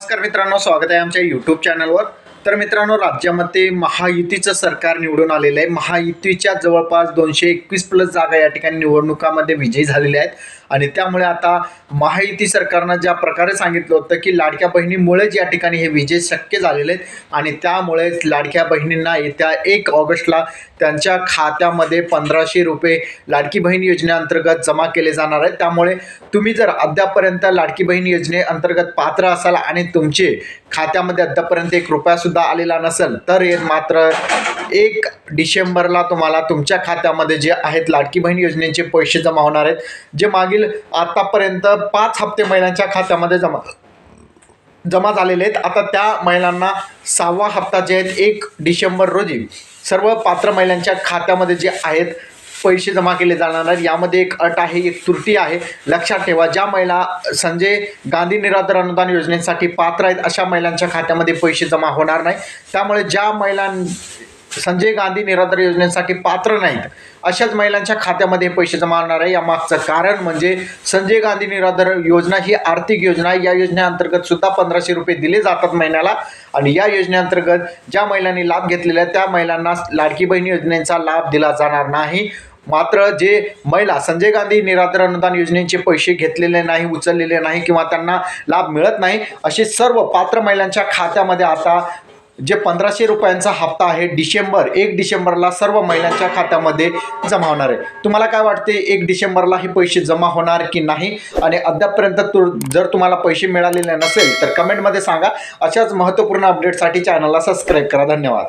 नमस्कार मित्रांनो स्वागत आहे आमच्या यूट्यूब चॅनलवर तर मित्रांनो राज्यामध्ये महायुतीचं सरकार निवडून आलेलं आहे. महायुतीच्या जवळपास दोनशे एकवीस प्लस जागा या ठिकाणी निवडणुकामध्ये विजयी झालेल्या आहेत. आणि त्यामुळे आता महायुती सरकारनं ज्या प्रकारे सांगितलं होतं की लाडक्या बहिणीमुळेच या ठिकाणी हे विजय शक्य झालेले आहेत आणि त्यामुळेच लाडक्या बहिणींना येत्या एक ऑगस्टला त्यांच्या खात्यामध्ये पंधराशे रुपये लाडकी बहीण योजनेअंतर्गत जमा केले जाणार आहेत. त्यामुळे तुम्ही जर अद्यापर्यंत लाडकी बहीण योजनेअंतर्गत पात्र असाल आणि तुमचे खात्यामध्ये अद्यापर्यंत एक रुपयासुद्धा आलेला नसेल तर हे मात्र एक डिसेंबरला तुम्हाला तुमच्या खात्यामध्ये जे आहेत लाडकी बहीण योजनेचे पैसे जमा होणार आहेत जे मागील आतापर्यंत पाच हप्ते महिलांच्या खात्यामध्ये जमा जमा झालेले आहेत. आता त्या महिलांना सहावा हप्ता जे आहेत एक डिसेंबर रोजी सर्व पात्र महिलांच्या खात्यामध्ये जे आहेत पैसे जमा केले जाणार आहेत यामध्ये एक अट आहे एक त्रुटी आहे. लक्षात ठेवा ज्या महिला संजय गांधी निराधार अनुदान योजनेसाठी पात्र आहेत अशा महिलांच्या खात्यामध्ये पैसे जमा होणार नाही. त्यामुळे ज्या महिलां संजय गांधी निराधार योजनेसाठी पात्र नाहीत. अशाच महिलांच्या खात्यामध्ये पैसे जमा होणार आहे. यामागचं कारण म्हणजे संजय गांधी निराधार योजना ही आर्थिक योजना आहे. या योजनेअंतर्गत सुद्धा पंधराशे रुपये दिले जातात महिन्याला. आणि या योजनेअंतर्गत ज्या महिलांनी लाभ घेतलेला आहे त्या महिलांना लाडकी बहीण योजनेचा लाभ दिला जाणार नाही. मात्र जे महिला संजय गांधी निराधार अनुदान योजनेचे पैसे घेतलेले नाही उचललेले नाही किंवा त्यांना लाभ मिळत नाही असे सर्व पात्र महिलांच्या खात्यामध्ये आता जे पंधराशे रुपयांचा हप्ता आहे डिसेंबर एक डिसेंबरला सर्व महिलांच्या खात्यामध्ये जमा होणार आहे. तुम्हाला काय वाटते एक डिसेंबरला हे पैसे जमा होणार की नाही? आणि अद्यापपर्यंत तु जर तुम्हाला पैसे मिळालेले नसेल तर कमेंटमध्ये सांगा. अशाच महत्त्वपूर्ण अपडेटसाठी चॅनलला सबस्क्राईब करा. धन्यवाद.